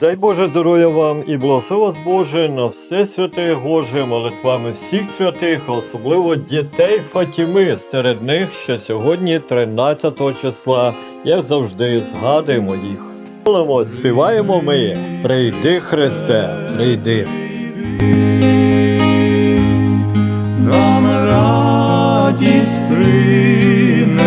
Дай Боже здоров'я вам і благослови вас Боже на все святе Боже, молитвами всіх святих, особливо дітей Фатіми. Серед них, що сьогодні, 13 числа, як завжди, згадуємо їх. Молимо, співаємо ми, прийди Христе, прийди. нам радість принеси,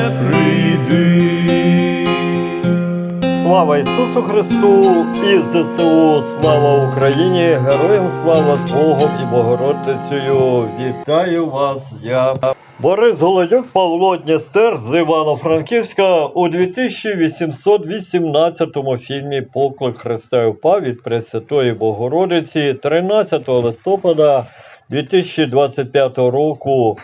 Слава Ісусу Христу і ЗСУ, слава Україні, героям слава з Богом і Богородицею. Вітаю вас, я. Борис Голодюк, Павло Дністер з Івано-Франківська у 2818 фільмі Поклик Христа упав від Пресвятої Богородиці 13 листопада 2025 року.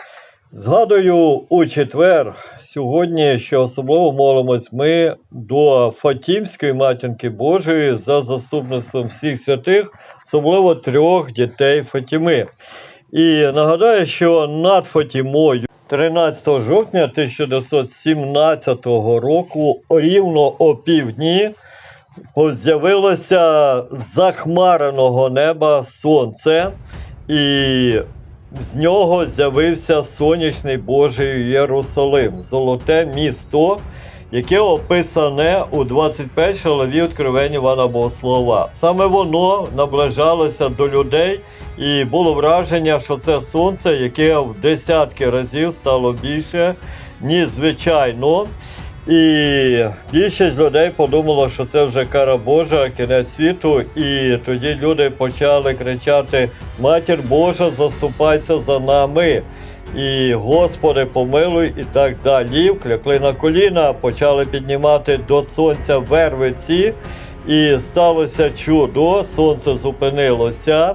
Згадую у четвер сьогодні, що особливо молимось ми до Фатімської матінки Божої за заступництвом всіх святих, особливо трьох дітей Фатіми. І нагадаю, що над Фатімою 13 жовтня 1917 року рівно о півдні з'явилося захмареного неба сонце, і з нього з'явився сонячний Божий Єрусалим, золоте місто, яке описане у 21 главі Откровення Івана Богослова. Саме воно наближалося до людей, і було враження, що це сонце, яке в десятки разів стало більше, ніж звичайно. І більшість людей подумало, що це вже кара Божа, кінець світу. І тоді люди почали кричати: Матір Божа, заступайся за нами. І Господи, помилуй, і так далі. Клякли на коліна, почали піднімати до сонця вервиці, і сталося чудо, сонце зупинилося.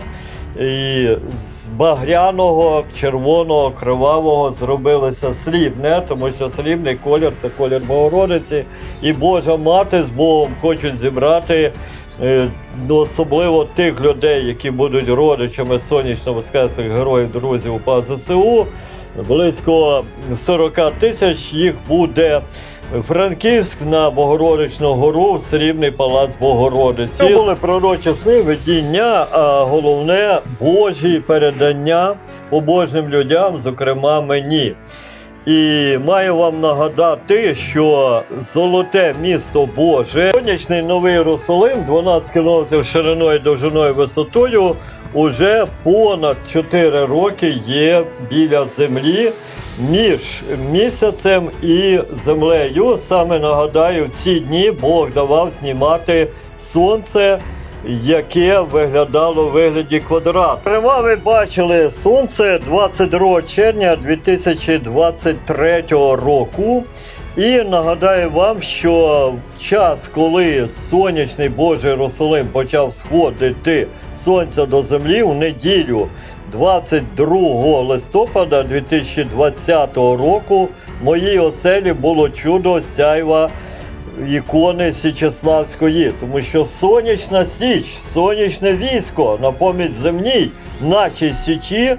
І з багряного, червоного, кривавого зробилося срібне, тому що срібний колір це колір Богородиці. І Божа мати з Богом хочуть зібрати е, ну, особливо тих людей, які будуть родичами сонячно воскреслих героїв, друзів УПА ЗСУ. Близько 40 тисяч їх буде Франківськ на Богородичну гору, Срібний палац Богородиці. Це були пророчі сни, видіння, а головне Божі передання побожним людям, зокрема мені. І маю вам нагадати, що золоте місто Боже, сонячний новий Єрусалим, 12 км шириною, довжиною, висотою, уже понад 4 роки є біля землі між місяцем і землею. Саме нагадаю, в ці дні Бог давав знімати сонце. Яке виглядало в вигляді квадрат. Прямо ви бачили сонце 22 червня 2023 року. І нагадаю вам, що в час, коли сонячний Божий Єрусалим почав сходити сонця до землі в неділю 22 листопада 2020 року, в моїй оселі було чудо сяйва ікони Січеславської, тому що сонячна січ, сонячне військо на помість земній, наче січі.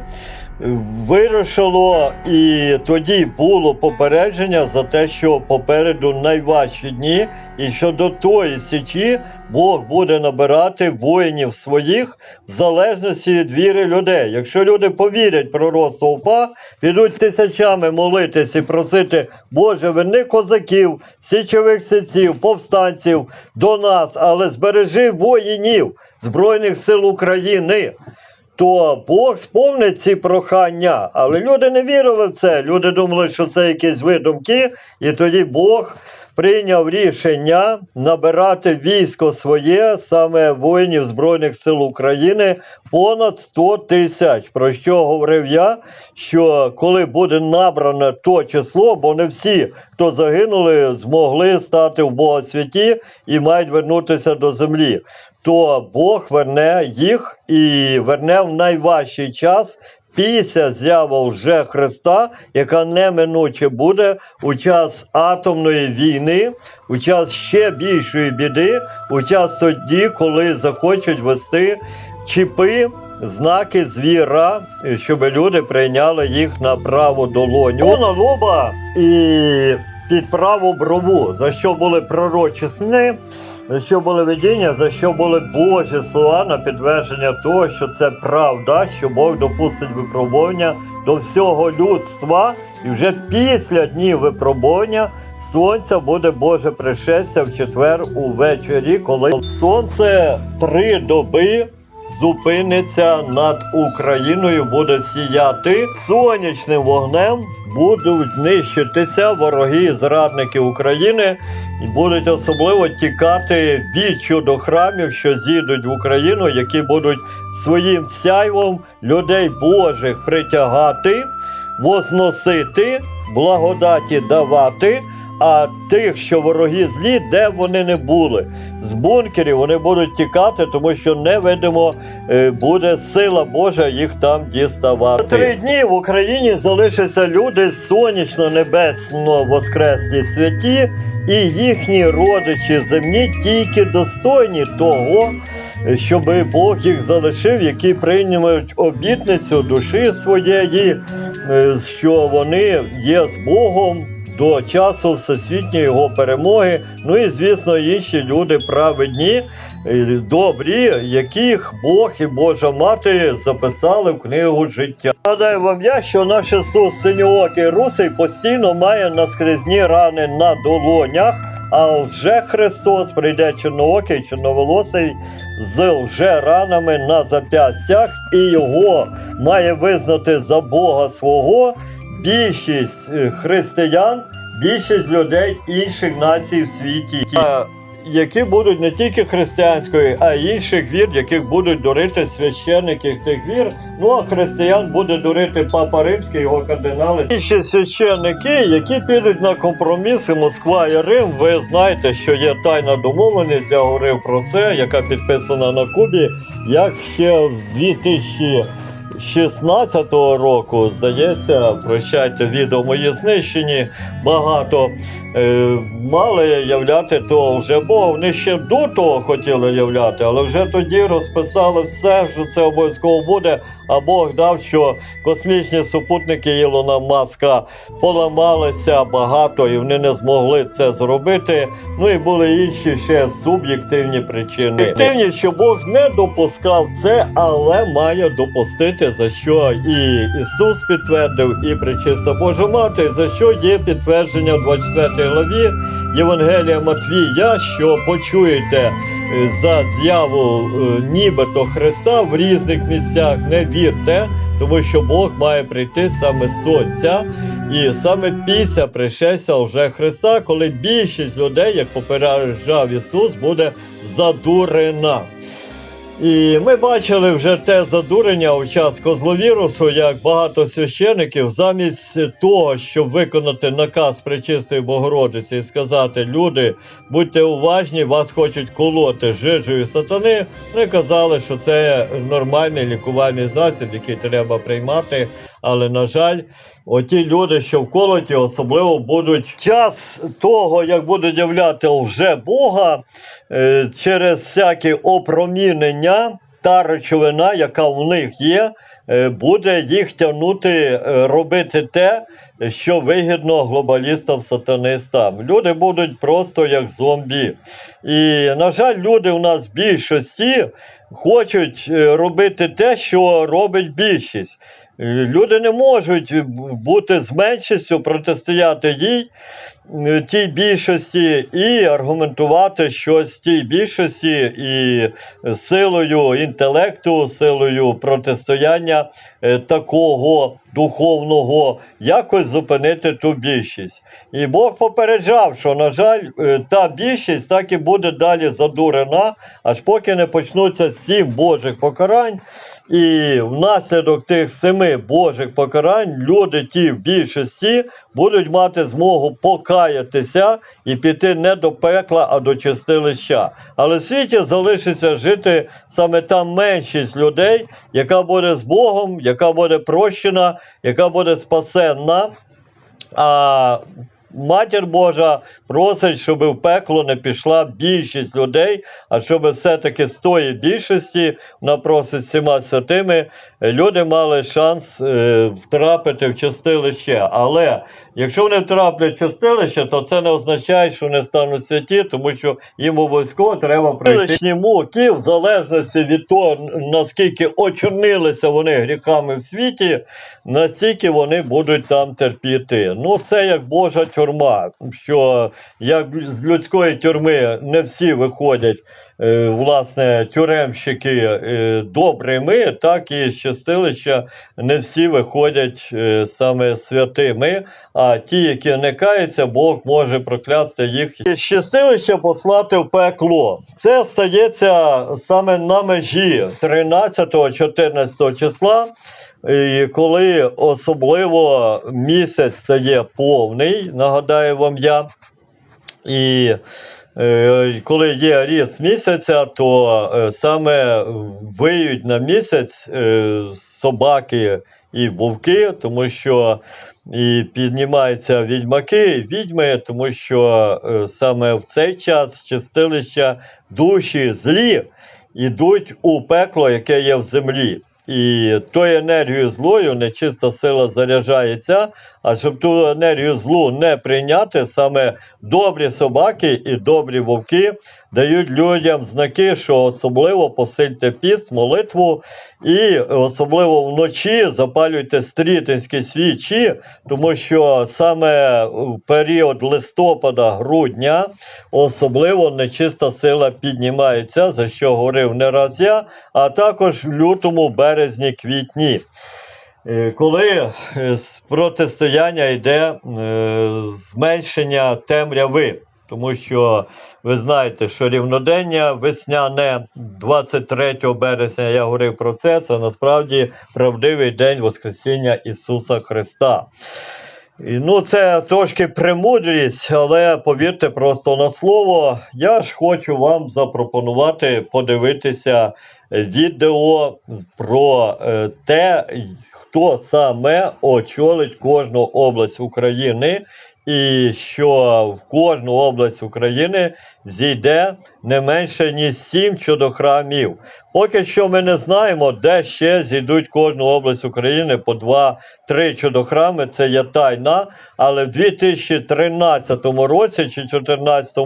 Вирушило, і тоді було попередження за те, що попереду найважчі дні, і що до тої січі Бог буде набирати воїнів своїх в залежності від віри людей. Якщо люди повірять пророцтво УПА, підуть тисячами молитись і просити, Боже, верни козаків, січових сиців, повстанців до нас, але збережи воїнів Збройних сил України то Бог сповнить ці прохання. Але люди не вірили в це. Люди думали, що це якісь видумки, і тоді Бог прийняв рішення набирати військо своє, саме воїнів Збройних сил України, понад 100 тисяч. Про що говорив я? Що коли буде набране то число, бо не всі, хто загинули, змогли стати в Бога святі і мають вернутися до землі. То Бог верне їх і верне в найважчий час. Після зяви вже Христа, яка неминуче буде у час атомної війни, у час ще більшої біди, у час тоді, коли захочуть вести чіпи, знаки звіра, щоб люди прийняли їх на праву долоню на лоба і під праву брову, за що були пророчі сни, за що були видіння, за що були Божі слова на підтвердження того, що це правда, що Бог допустить випробування до всього людства, і вже після днів випробування сонця буде Боже пришестя в четвер увечері, коли сонце три доби зупиниться над Україною, буде сіяти. Сонячним вогнем, будуть нищитися вороги зрадники України і будуть особливо тікати віччю до храмів, що з'їдуть в Україну, які будуть своїм сяйвом людей Божих притягати, возносити, благодаті давати. А тих, що вороги злі, де б вони не були, з бункерів вони будуть тікати, тому що невидимо е, буде сила Божа їх там діставати. Три дні в Україні залишаться люди сонячно-небесно воскреслі святі, і їхні родичі земні тільки достойні того, щоб Бог їх залишив, які приймуть обітницю душі своєї, е, що вони є з Богом. До часу всесвітньої його перемоги. Ну і звісно, інші люди праведні, е, добрі, яких Бог і Божа мати записали в книгу життя. Нагадаю вам я, що наш Ісус синьоокий русий постійно має наскрізні рани на долонях. А вже Христос прийде чорноокий, чорноволосий з вже ранами на зап'ястях, і його має визнати за Бога свого більшість е, християн, більшість людей інших націй в світі, які будуть не тільки християнської, а й інших вір, яких будуть дурити священники тих вір. Ну а християн буде дурити Папа Римський, його кардинали. Інші священники, які підуть на компроміси Москва і Рим. Ви знаєте, що є тайна домовленість. Я говорив про це, яка підписана на Кубі, як ще в 2000 16-го року, здається, прощайте відео мої знищені. Багато е, мали являти того вже Бога. Вони ще до того хотіли являти, але вже тоді розписали все, що це обов'язково буде. А Бог дав, що космічні супутники Ілона Маска поламалися багато, і вони не змогли це зробити. Ну і були інші ще суб'єктивні причини. Об'єктивні, що Бог не допускав це, але має допустити, за що і Ісус підтвердив, і Пречиста Божа Мати, за що є підтвердження в 24 главі Євангелія Матвія, що почуєте е, за з'яву е, нібито Христа в різних місцях, не вірте. Тому що Бог має прийти саме з сонця, і саме після пришестя вже Христа, коли більшість людей, як попереджав Ісус, буде задурена. І ми бачили вже те задурення у час козловірусу, як багато священиків, замість того, щоб виконати наказ Пречистої Богородиці і сказати, люди, будьте уважні, вас хочуть колоти жижею сатани. Вони казали, що це нормальний лікувальний засіб, який треба приймати. Але, на жаль, оті люди, що вколоті, особливо будуть час того, як будуть являти вже Бога е, через всякі опромінення, та речовина, яка в них є, е, буде їх тягнути е, робити те, що вигідно глобалістам-сатанистам. Люди будуть просто як зомбі. І, на жаль, люди у нас в більшості хочуть е, робити те, що робить більшість. Е, Люди не можуть бути з меншістю, протистояти їй, е, тій більшості, і аргументувати щось тій більшості і силою інтелекту, силою протистояння такого духовного, якось зупинити ту більшість. І Бог попереджав, що, на жаль, е, та більшість так і буде далі задурена, аж поки не почнуться сім Божих покарань. І внаслідок тих семи Божих покарань люди ті в більшості будуть мати змогу покаятися і піти не до пекла, а до чистилища. Але в світі залишиться жити саме та меншість людей, яка буде з Богом, яка буде прощена, яка буде спасенна. А Матір Божа просить, щоб в пекло не пішла більшість людей, а щоб все-таки з тої більшості, вона просить всіма святими, люди мали шанс е, втрапити в чистилище. Але якщо вони втраплять в чистилище, то це не означає, що вони стануть святі, тому що їм обов'язково треба прийти муки, в залежності від того, наскільки очорнилися вони гріхами в світі, настільки вони будуть там терпіти. Ну, це як Божа тюрма, що як з людської тюрми не всі виходять. Е, Власне, тюремщики е, добрими, так і з чистилища не всі виходять е, саме святими, а ті, які не каються, Бог може проклясти їх. З чистилища послати в пекло. Це стається саме на межі 13-14 числа. І коли особливо місяць стає повний, нагадаю вам я, і коли є ріст місяця, то е, саме виють на місяць е, собаки і вовки, тому що і піднімаються відьмаки і відьми, тому що е, саме в цей час чистилища душі злі йдуть у пекло, яке є в землі. І тою енергію злою нечиста сила заряджається, а щоб ту енергію злу не прийняти, саме добрі собаки і добрі вовки дають людям знаки, що особливо посильте піст, молитву, і особливо вночі запалюйте стрітинські свічі, тому що саме в період листопада-грудня особливо нечиста сила піднімається, за що говорив не раз я, а також в лютому, березні, квітні. Е, Коли е, з протистояння йде е, зменшення темряви, тому що ви знаєте, що рівнодення весняне 23 березня, я говорив про це, це насправді правдивий день Воскресіння Ісуса Христа. І, ну, це трошки премудрість, але повірте просто на слово. Я ж хочу вам запропонувати подивитися відео про е, те, хто саме очолить кожну область України, і що в кожну область України зійде не менше ніж сім чудохрамів. Поки що ми не знаємо, де ще зійдуть кожну область України по два-три чудохрами. Це є тайна. Але в 2013 році чи 2014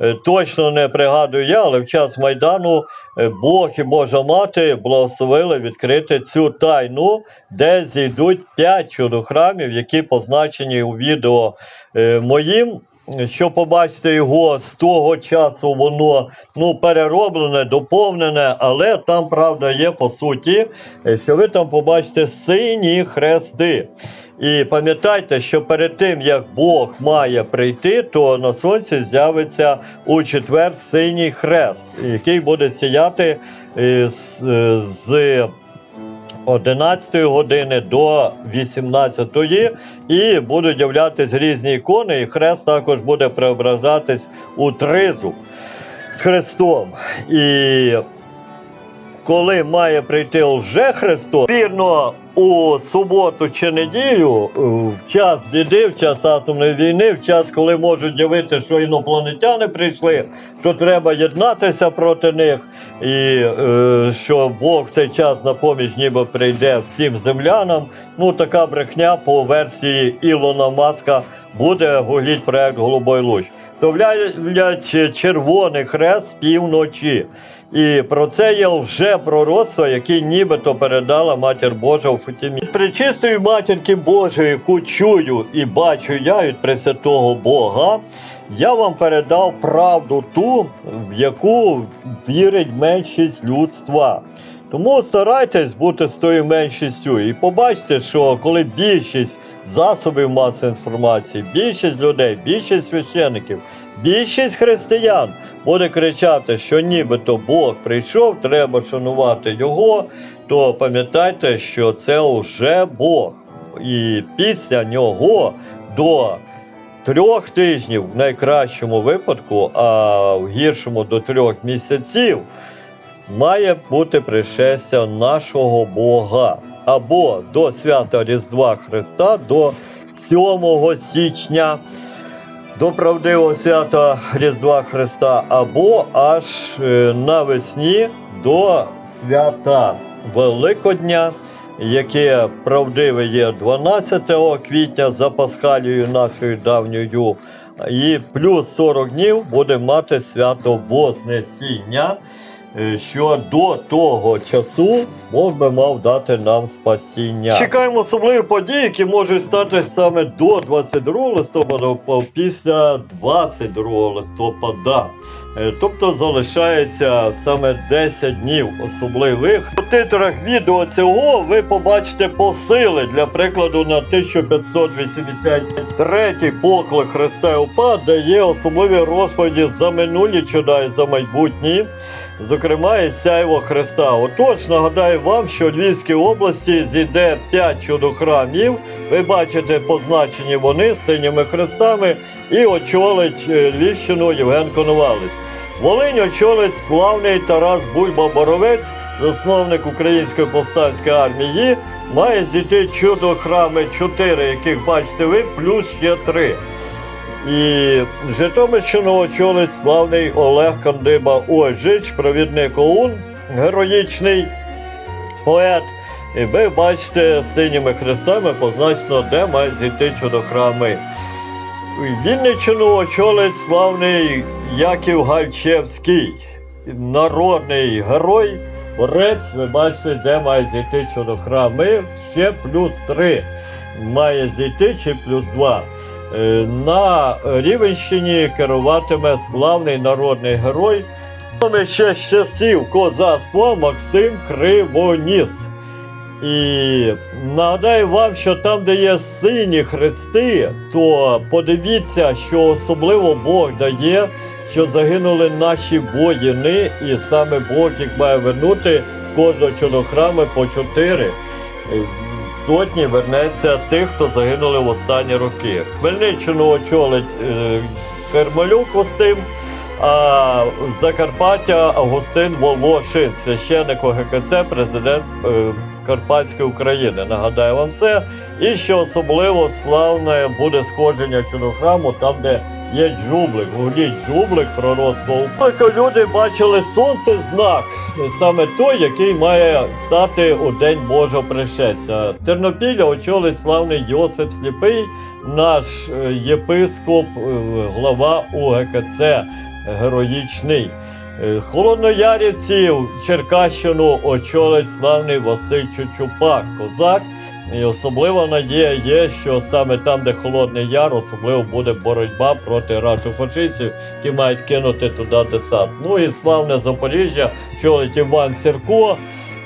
е, точно не пригадую я, але в час Майдану е, Бог і Божа Мати благословили відкрити цю тайну, де зійдуть п'ять чудохрамів, які позначені у відео е, моїм. Що побачите його з того часу, воно ну перероблене, доповнене, але там правда є по суті, е, що ви там побачите сині хрести. І пам'ятайте, що перед тим як Бог має прийти, то на сонці з'явиться у четвер синій хрест, який буде сіяти е, з, е, з 11 години до 18 і будуть являтись різні ікони, і хрест також буде преображатись у тризуб з хрестом. І коли має прийти лже Христос, вірно, у суботу чи неділю, е, в час біди, в час атомної війни, в час, коли можуть явити, що інопланетяни прийшли, то треба єднатися проти них, і е, що Бог в цей час на поміч ніби прийде всім землянам. Ну, така брехня по версії Ілона Маска буде гугліть проект Голубой Луч. Довлять червоний хрест півночі. І про це є вже пророцтво, яке нібито передала Матір Божа в Фатімі. Від пречистої матінки Божої, яку чую і бачу я від Пресвятого Бога, я вам передав правду ту, в яку вірить меншість людства. Тому старайтесь бути з тою меншістю і побачите, що коли більшість засобів масової інформації, більшість людей, більшість священиків, більшість християн буде кричати, що нібито Бог прийшов, треба шанувати його, то пам'ятайте, що це вже Бог. І після нього до трьох тижнів в найкращому випадку, а в гіршому до трьох місяців має бути пришестя нашого Бога або до свята Різдва Христа до 7 січня. До правдивого свята Різдва Христа, або аж е, навесні до свята Великодня, яке правдиве є 12 квітня за Пасхалією нашою давньою, і плюс 40 днів буде мати свято Вознесіння, що до того часу Бог би мав дати нам спасіння. Чекаємо особливі події, які можуть стати саме до 22 листопада, після 22 листопада. Е, Тобто залишається саме 10 днів особливих. У титрах відео цього ви побачите посили для прикладу на 1583 поклик Христа УПА, де є особливі розповіді за минулі і за майбутні. Зокрема, і сяйво Христа. Отож, нагадаю вам, що в Львівській області зійде 5 чудохрамів. Ви бачите позначені вони синіми хрестами і очолить е, Львівщину Євген Коновалець. Волинь очолить славний Тарас Бульба Боровець, засновник Української повстанської армії. Має зійти чудо храми 4, яких бачите ви, плюс ще 3. І Житомирщину очолить славний Олег Кандиба Ожич, провідник ОУН, героїчний поет. І ви бачите синіми хрестами позначено, де мають зійти чудохрами. Вінниччину очолить славний Яків Гальчевський, народний герой, борець, ви бачите, де має зійти чудохрами, ще плюс 3 має зійти чи плюс 2. Е, На Рівенщині керуватиме славний народний герой. Ще з часів козацтва Максим Кривоніс. І нагадаю вам, що там, де є сині хрести, то подивіться, що особливо Бог дає, що загинули наші воїни, і саме Бог їх має вернути з кожного чудохрами по чотири. Сотні вернеться тих, хто загинули в останні роки. Хмельниччину очолить е, Кермалюк Устим, а Закарпаття Августин Волошин, священник ОГКЦ, президент е, Карпатської України. Нагадаю вам все. І що особливо славне буде сходження чудохраму, там, де є джублик. Гуліть джублик, пророцтво. Тільки люди бачили сонце знак, саме той, який має стати у день Божого пришестя. Тернопілля очолить славний Йосип Сліпий, наш е, єпископ, е, глава УГКЦ героїчний. Е, Холодноярівці Черкащину очолить славний Василь Чучупак, козак. І особлива надія є, що саме там, де Холодний Яр, особливо буде боротьба проти рашофашистів, які мають кинути туди десант. Ну і славне Запоріжжя, чоловік Іван Сірко.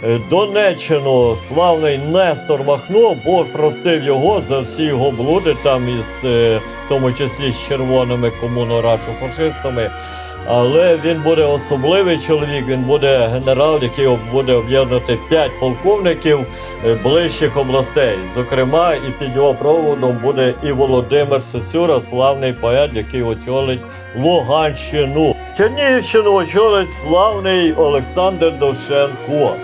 Е, Донеччину славний Нестор Махно, Бог простив його за всі його блуди, там із е, в тому числі з червоними комуно-рашофашистами. Але він буде особливий чоловік, він буде генерал, який буде об'єднати п'ять полковників е, ближчих областей. Зокрема, і під його проводом буде і Володимир Сосюра, славний поет, який очолить Луганщину. Чернігівщину очолить славний Олександр Довшенко.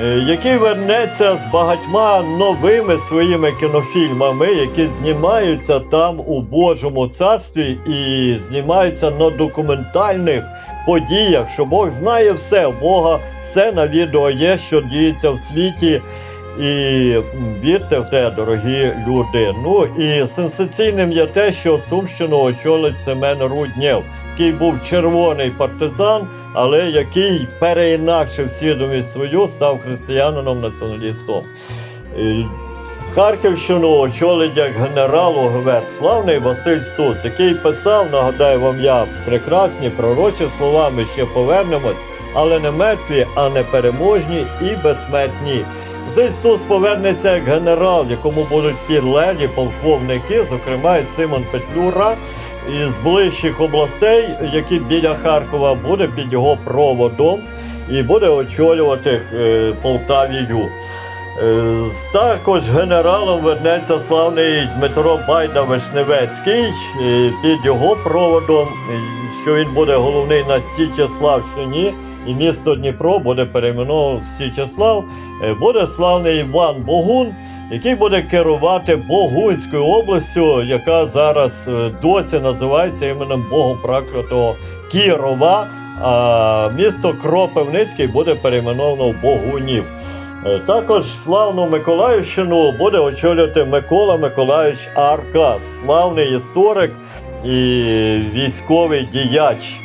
Е, Який вернеться з багатьма новими своїми кінофільмами, які знімаються там у Божому царстві і знімаються на документальних подіях, що Бог знає все, у Бога все на відео є, що діється в світі. І вірте в те, дорогі люди. Ну і сенсаційним є те, що Сумщину очолить Семен Руднєв, який був червоний партизан, але який переінакшив свідомість свою, став християнином націоналістом. Е, Харківщину очолить як генерал ОГВР славний Василь Стус, який писав, нагадаю вам я, прекрасні пророчі слова, ми ще повернемось. але не мертві, а непереможні і безсмертні. За Ісус повернеться як генерал, якому будуть підлені полковники, зокрема і Симон Петлюра із ближчих областей, які біля Харкова буде під його проводом і буде очолювати е, Полтавію. Е, Також генералом вернеться славний Дмитро Байда Вишневецький е, під його проводом, що він буде головний на Січеславщині, і місто Дніпро буде перейменовано в Січеслав. Е, Буде славний Іван Богун, який буде керувати Богунською областю, яка зараз е, досі називається іменем Богопроклятого Кірова. А місто Кропивницький буде перейменовано в Богунів. Е, Також славну Миколаївщину буде очолювати Микола Миколаївич Аркас, славний історик і військовий діяч.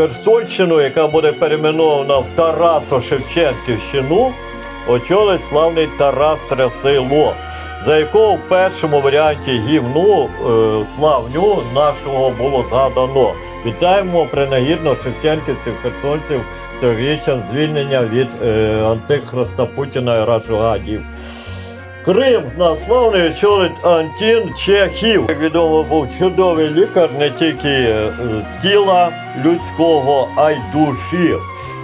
З Херсонщину, яка буде перейменована в Тарасо Шевченківщину, очолить славний Тарас Трясило, за якого в першому варіанті гімну е, славню нашого було згадано. Вітаємо принагідно шевченківців, херсонців, сьогоднішнім звільнення від е, антихриста Путіна і Раджугадів. Крим на славний очолить Антін Чехів. Як відомо, був чудовий лікар не тільки е, тіла людського, а й душі.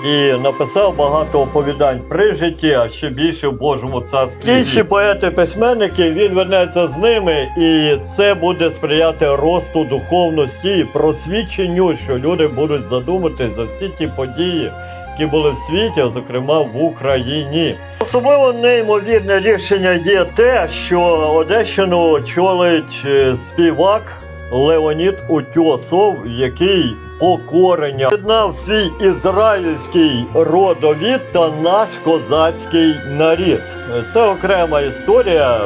І написав багато оповідань при житті, а ще більше в Божому царстві. Інші поети-письменники, він вернеться з ними, і це буде сприяти росту духовності і просвідченню, що люди будуть задумати за всі ті події, які були в світі, зокрема в Україні. Особливо неймовірне рішення є те, що Одещину очолить е, співак Леонід Утьосов, який покорення єднав свій ізраїльський родовід та наш козацький нарід. Це окрема історія.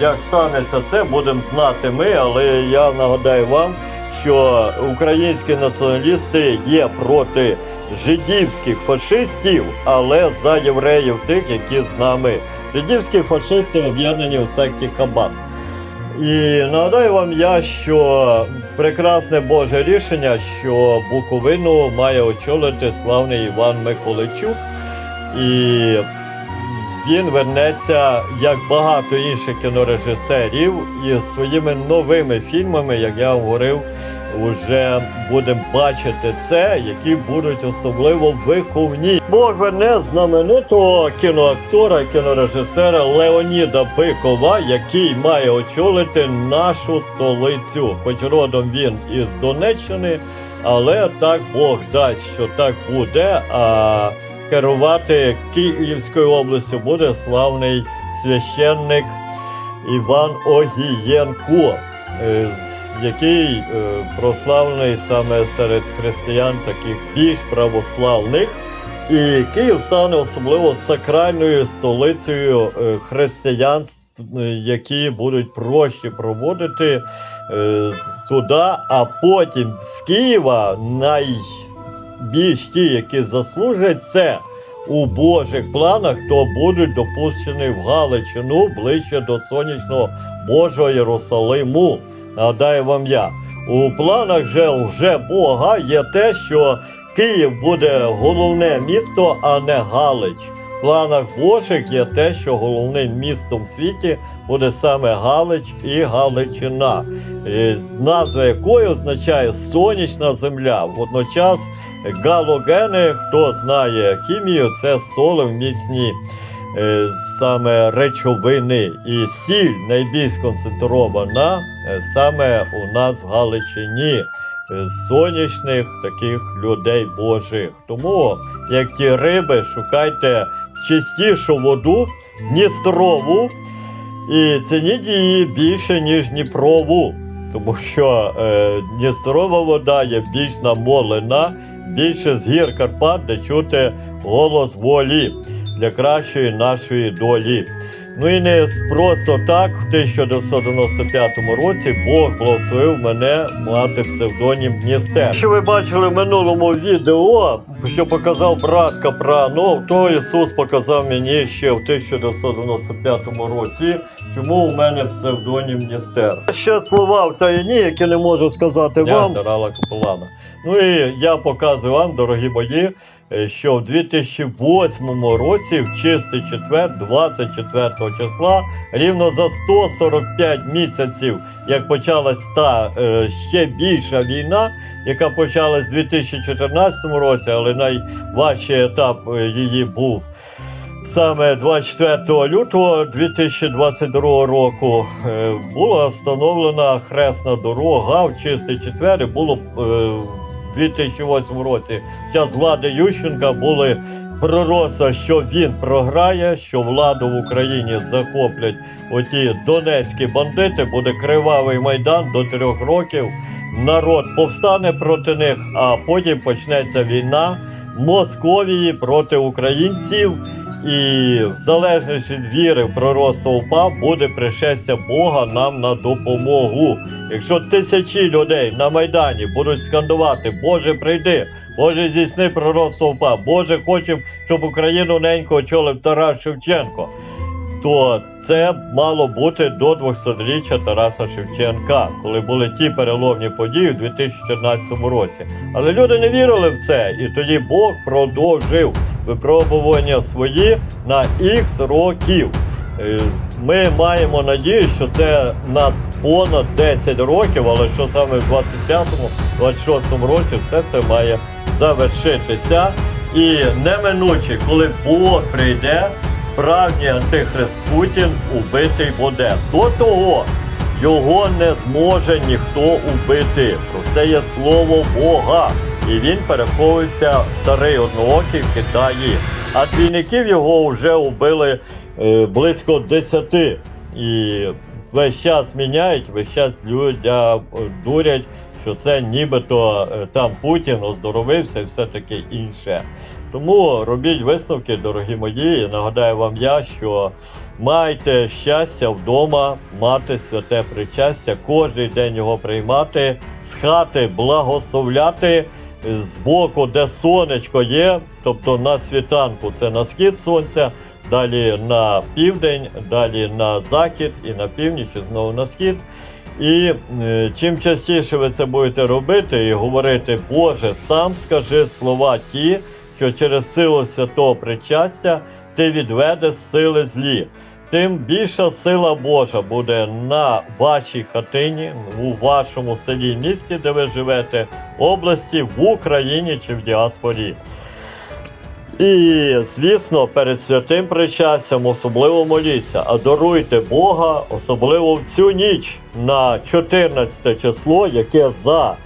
Як станеться це, будемо знати ми, але я нагадаю вам, що українські націоналісти є проти жидівських фашистів, але за євреїв тих, які з нами. Жидівські фашисти об'єднані в секті Хабат. І нагадаю вам я, що прекрасне Боже рішення, що Буковину має очолити славний Іван Миколайчук. І він вернеться, як багато інших кінорежисерів, із своїми новими фільмами, як я говорив, вже будемо бачити це, які будуть особливо виховні. Бог верне знаменитого кіноактора, кінорежисера Леоніда Бикова, який має очолити нашу столицю. Хоч родом він із Донеччини, але так Бог дасть, що так буде. А керувати Київською областю буде славний священник Іван Огієнко, е, який е, прославлений саме серед християн, таких більш православних. І Київ стане особливо сакральною столицею е, християн, е, які будуть прощі проводити туди, а потім з Києва найбільш ті, які заслужать це у Божих планах, то будуть допущені в Галичину ближче до сонячного Божого Єрусалиму. Нагадаю вам я. У планах же вже Бога є те, що Київ буде головне місто, а не Галич. В планах Божих є те, що головним містом в світі буде саме Галич і Галичина, е, назва якої означає сонячна земля. Водночас галогени, хто знає хімію, це солевмісні е, саме речовини. І сіль найбільш концентрована е, саме у нас в Галичині. е, Сонячних таких людей Божих. Тому, як ті риби, шукайте чистішу воду, Дністрову, і цініть її більше, ніж Дніпрову. Тому що е, Дністрова вода є більш намолена, більше з гір Карпат, де чути голос волі для кращої нашої долі. Ну і не просто так, в 1995 році Бог благословив мене мати псевдонім Дністер. Що ви бачили в минулому відео, що показав брат Капранов, то Ісус показав мені ще в 1995 році, чому у мене псевдонім Дністер. Ще слова в таїні, які не можу сказати вам. Дарала Капелана. Ну і я показую вам, дорогі мої, що в 2008 році, в чистий четвер, 24 числа, рівно за 145 місяців, як почалась та е, ще більша війна, яка почалась в 2014 році, але найважчий етап е, її був. Саме 24 лютого 2022 року е, була встановлена хресна дорога в чистий четвер. і Було е, 2008 році час влади Ющенка були пророса, що він програє, що владу в Україні захоплять оті донецькі бандити. Буде кривавий майдан до трьох років. Народ повстане проти них, а потім почнеться війна Московії проти українців. І в залежності від віри в пророцтво УПА буде пришестя Бога нам на допомогу. Якщо тисячі людей на Майдані будуть скандувати Боже, прийди, Боже, здійсни пророцтво УПА, Боже, хочемо, щоб Україну ненько очолив Тарас Шевченко, то це мало бути до 200-річчя Тараса Шевченка, коли були ті переломні події у 2014 році. Але люди не вірили в це, і тоді Бог продовжив випробування свої на х років. Е, Ми маємо надію, що це на понад 10 років, але що саме в 25-26 році все це має завершитися. І неминуче, коли Бог прийде, справжній антихрист Путін убитий буде. До того його не зможе ніхто убити. Про це є слово Бога. І він переховується в старий одноокий в Китаї. А двійників його вже убили е, близько 10. І весь час міняють, весь час людя дурять, що це нібито е, там Путін оздоровився і все таке інше. Тому робіть висновки, дорогі мої. І нагадаю вам я, що майте щастя вдома, мати святе причастя, кожен день його приймати, з хати благословляти. З боку, де сонечко є, тобто на світанку це на схід сонця, далі на південь, далі на захід і на північ, і знову на схід. І е, чим частіше ви це будете робити і говорити, Боже, сам скажи слова ті, що через силу святого причастя ти відведеш сили злі. Тим більша сила Божа буде на вашій хатині, у вашому селі, місті, де ви живете, області, в Україні чи в діаспорі. І, звісно, перед святим причастям особливо моліться, адоруйте Бога, особливо в цю ніч на 14 число, яке за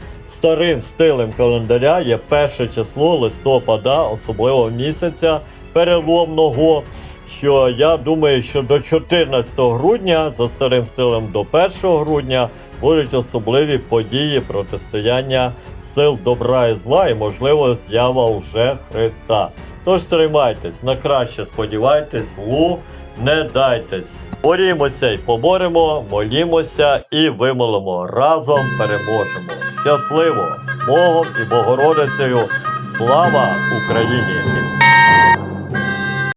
старим стилем календаря є перше число листопада, особливо місяця переломного. Що я думаю, що до 14 грудня, за старим стилем до 1 грудня, будуть особливі події протистояння сил добра і зла, і можливо з'ява вже Христа. Тож тримайтесь, на краще сподівайтесь, злу не дайтесь. Борімося і поборемо, молімося і вимолимо. Разом переможемо. Щасливо! З Богом і Богородицею! Слава Україні!